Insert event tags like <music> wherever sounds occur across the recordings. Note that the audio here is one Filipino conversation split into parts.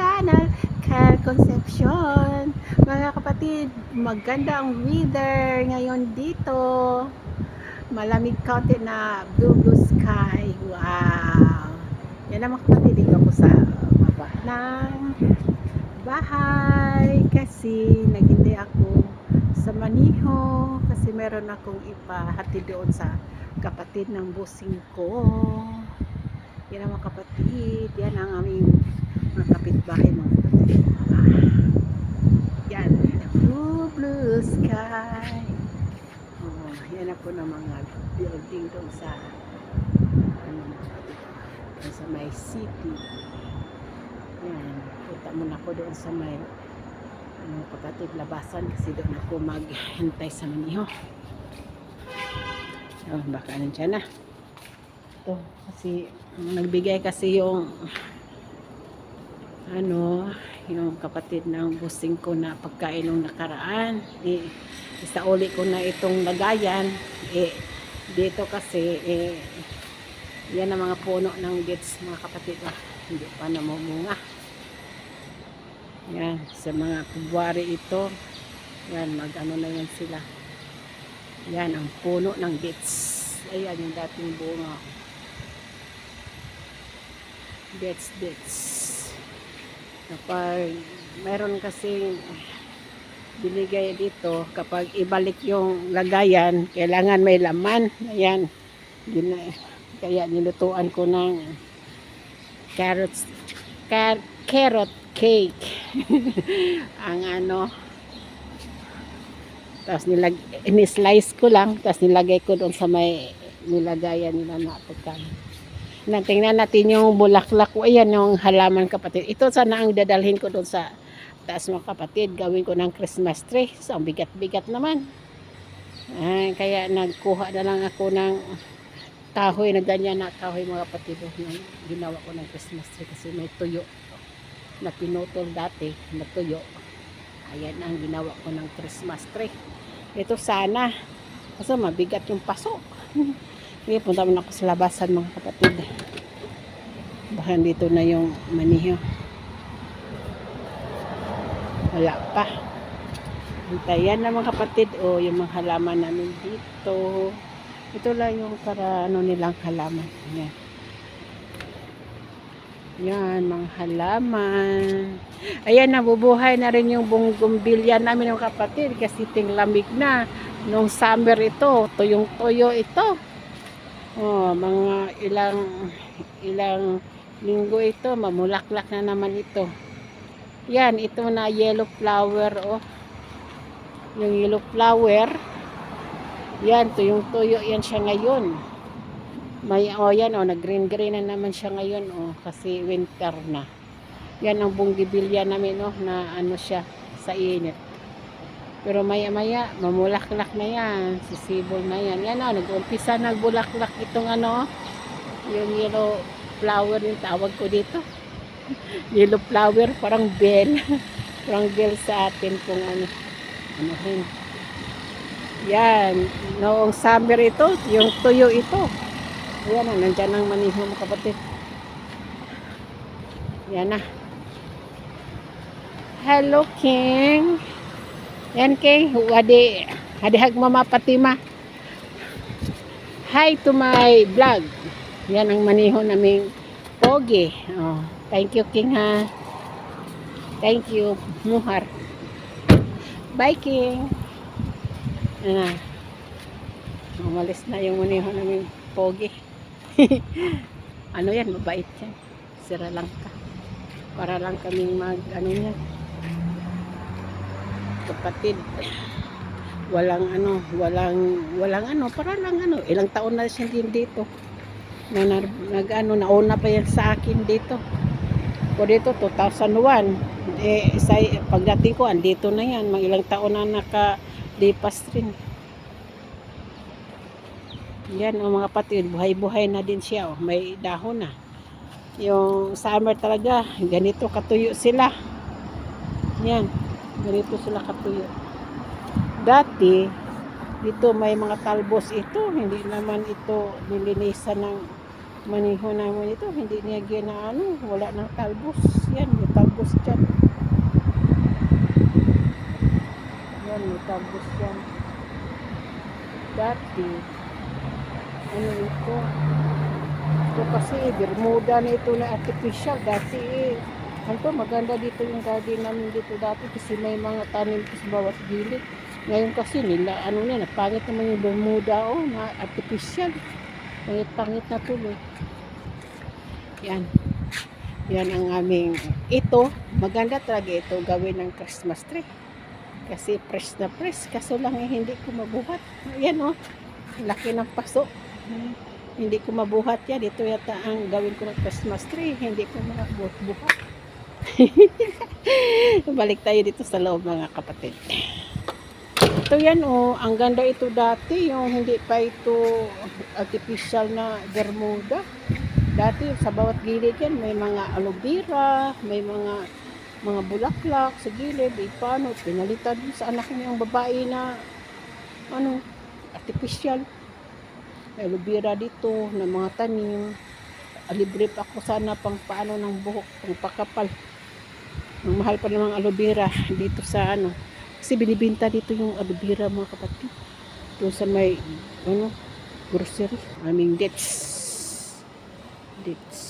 channel, Care Concepcion. Mga kapatid, maganda ang weather ngayon dito. Malamig kaunti na blue blue sky. Wow! Yan ang mga kapatid, dito ako sa baba ng bahay kasi naghintay ako sa Maniho kasi meron akong ipahati doon sa kapatid ng busing ko. Yan ang mga kapatid. Yan ang aming mga kapitbahay mga kapatid. Yan. The blue, blue sky. Oh, yan ako ng mga building doon sa ano. Doon sa may city. Yan. Punta muna ako doon sa may ano kapatid labasan kasi doon ako maghintay sa maniho. Oh, baka nandiyan na. Ito, kasi nagbigay kasi yung ano, yung kapatid ng busing ko na pagkain nung nakaraan. Eh, isa uli ko na itong lagayan. Eh, dito kasi, eh, yan ang mga puno ng gets mga kapatid. Ah, hindi pa namumunga. Yan, sa mga February ito. Yan, mag-ano na yan sila. Yan, ang puno ng gets. Ayan, yung dating bunga. Gets, gets. Kapag meron kasi binigay dito, kapag ibalik yung lagayan, kailangan may laman. Ayan. Gina, kaya nilutuan ko ng carrots, car, carrot cake. <laughs> ang ano, tapos nilag ini-slice ko lang, tapos nilagay ko doon sa may nilagayan nila na. Na, tingnan natin yung bulaklak ko. Ayan yung halaman kapatid. Ito sana ang dadalhin ko doon sa taas mga kapatid. Gawin ko ng Christmas tree. So, ang bigat-bigat naman. Ay, kaya nagkuha na lang ako ng kahoy na na kahoy mga kapatid. Yung ginawa ko ng Christmas tree kasi may tuyo na pinutol dati na tuyo. Ayan ang ginawa ko ng Christmas tree. Ito sana. Kasi mabigat yung paso. <laughs> Sige, punta muna ako sa labasan mga kapatid. Baka dito na yung maniho. Wala pa. Hintayan na mga kapatid. O, yung mga halaman namin dito. Ito lang yung para ano nilang halaman. Yan. Yan, mga halaman. Ayan, nabubuhay na rin yung bunggumbilya namin ng kapatid kasi ting lamig na. Nung summer ito, tuyong-tuyo ito. Oh, mga ilang ilang linggo ito, mamulaklak na naman ito. Yan, ito na yellow flower, oh. Yung yellow flower, yan, tuyong-tuyo yan siya ngayon. May, oh yan, oh, nag-green-green na naman siya ngayon, oh, kasi winter na. Yan ang bunggibilya namin, oh, na ano siya, sa init. Pero maya-maya, mamulaklak na yan, sisibol na yan. Yan, oh, nag-umpisa nagbulaklak itong ano, yung yellow flower yung tawag ko dito. <laughs> yellow flower, parang bell. <laughs> parang bell sa atin kung ano, ano rin. Yan, noong summer ito, yung tuyo ito. Ayan na, nandyan ang maniho mo kapatid. Yan na. Hello, King. Yan, King. Wadi, hadihag mama Patima. Hi to my vlog. Yan ang maniho naming pogi. Oh, thank you, King, ha. Thank you, Muhar. Bye, King. Na. Umalis na yung maniho naming pogi. <laughs> ano yan, mabait yan. Sira lang ka. Para lang kaming mag, ano yan. Kapatid. Walang ano, walang, walang ano, para lang ano. Ilang taon na siya din dito. Na, nag, nag ano, nauna pa yan sa akin dito. Ko dito, 2001. Eh, sa, pagdating ko, andito na yan. Mga ilang taon na nakalipas rin. Yan ang mga patid, buhay-buhay na din siya. Oh. May dahon na. Yung summer talaga, ganito katuyo sila. Yan, ganito sila katuyo. Dati, dito may mga talbos ito. Hindi naman ito nilinisan ng Maniho namin ito, hindi niya ginaano, wala nang talbos. Yan, may talbos dyan. Yan, may talbos dyan. Dati, ano ito? Ito kasi, Bermuda na ito na artificial. Dati eh, to, maganda dito yung garden namin dito dati kasi may mga tanim sa bawat gilid. Ngayon kasi nila, ano na, napangit naman yung Bermuda oh, na artificial. Pangit-pangit na tuloy. Yan. Yan ang aming, ito, maganda talaga ito gawin ng Christmas tree. Kasi press na press, kaso lang eh, hindi ko mabuhat. Yan oh, laki ng paso. Hindi ko mabuhat yan. Ito yata ang gawin ko ng Christmas tree. Hindi ko makabuhat. <laughs> Balik tayo dito sa loob mga kapatid. Ito yan oh, ang ganda ito dati, yung hindi pa ito artificial na Bermuda. Dati sa bawat gilid yan, may mga aloe vera, may mga mga bulaklak sa gilid, eh, paano, pinalitan sa anak niya ang babae na ano, artificial. Aloe vera dito, na mga tanim. Libre pa ako sana pang paano ng buhok, pang pakapal. Ang mahal pa namang aloe vera dito sa ano, kasi binibinta dito yung aloe vera mga kapatid. Doon sa may, ano, grocery. Aming dates. Dates.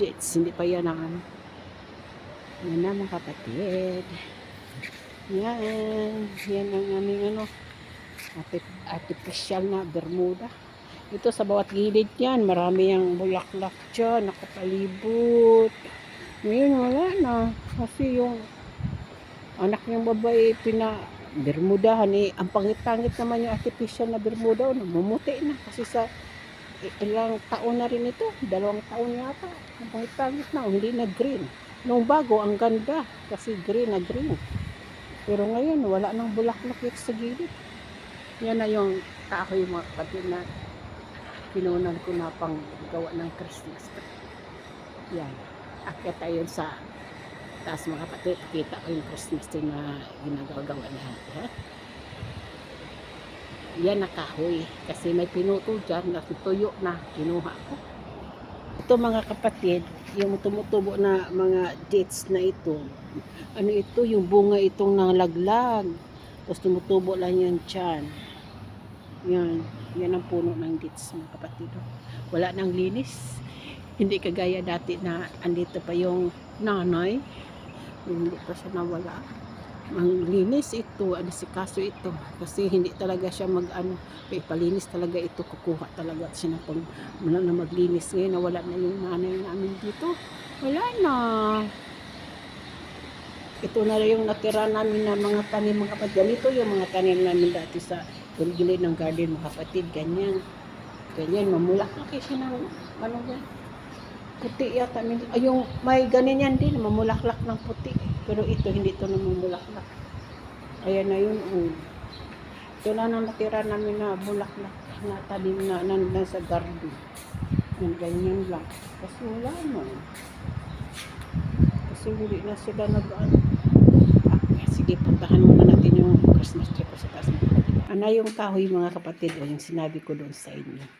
Dates. Hindi pa yan ang ano. Yan na mga kapatid. Yan. Yan ang aming ano, arti- artificial na Bermuda. Ito sa bawat gilid yan, marami yung bulaklak dyan, nakapalibot. Ngayon wala na. Kasi yung anak niyang babae pina bermudahan eh ang pangit-pangit naman yung artificial na bermuda oh, namumuti na. Kasi sa ilang taon na rin ito dalawang taon yata ang pangit-pangit na hindi na green. Nung bago ang ganda kasi green na green. Pero ngayon wala nang bulaklak dito sa gilid. Yan na yung kahoy mga kapatid na pinunan ko na pang gawa ng Christmas tree. Yan akyat tayo sa taas mga kapatid, kita ko yung Christmas tree na ginagawa ni ate, ha? Yan na kahoy. Kasi may pinuto dyan, natutuyo na, kinuha ko. Ito mga kapatid, yung tumutubo na mga dates na ito, ano ito, yung bunga itong nalaglag. Tapos tumutubo lang yan dyan. Yan, yan ang puno ng dates mga kapatid. oh. Wala nang linis. Hindi kagaya dati na andito pa yung nanay. Hindi pa siya nawala. Ang linis ito kaso ito. Kasi hindi talaga siya mag ano ipalinis talaga ito. Kukuha talaga siya na pag wala na maglinis ngayon. Nawala na yung nanay namin dito. Wala na. Ito na rin yung natira namin na mga tanim mga kapatid. Ganito yung mga tanim namin dati sa gilid ng garden mga kapatid. Ganyan. Ganyan mamulak na kasi ng ano yan puti yata. Ay, yung may ganyan din, mamulaklak ng puti. Pero ito, hindi ito namumulaklak. Ayan na yun. Oh. Ito lang ang natira namin na bulaklak na talim na, na, na sa garden. Yan, ganyan lang. Kasi wala na. Kasi hindi na sila nag-ano. Ah, sige, puntahan muna natin yung Christmas tree ko sa taas. Ano yung kahoy mga kapatid o yung sinabi ko doon sa inyo.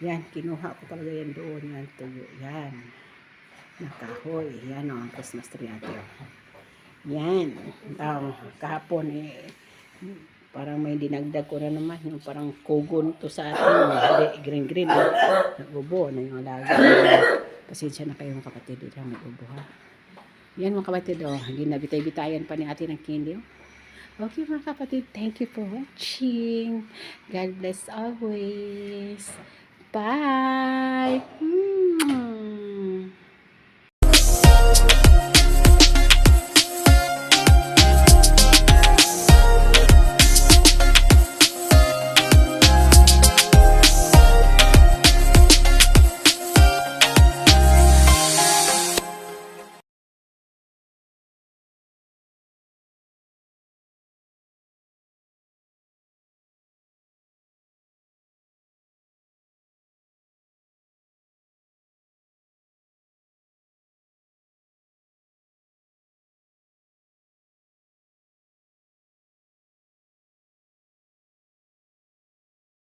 Yan, kinuha ko talaga yan doon. Yan, tuyo. Yan. Nakahoy. Yan o, ang Christmas tree natin. oh. Yan. Um, kahapon eh, parang may dinagdag ko na naman. Yung parang kugon to sa atin. Hindi, green green. Eh. Nagbubo na yung alaga. Pasensya na kayo mga kapatid. Ito ang nagbubo ha. Yan mga kapatid. Oh, ginabitay-bitayan pa ni atin ng candy. Oh. Okay mga kapatid, thank you for watching. God bless always. Bye. Mm.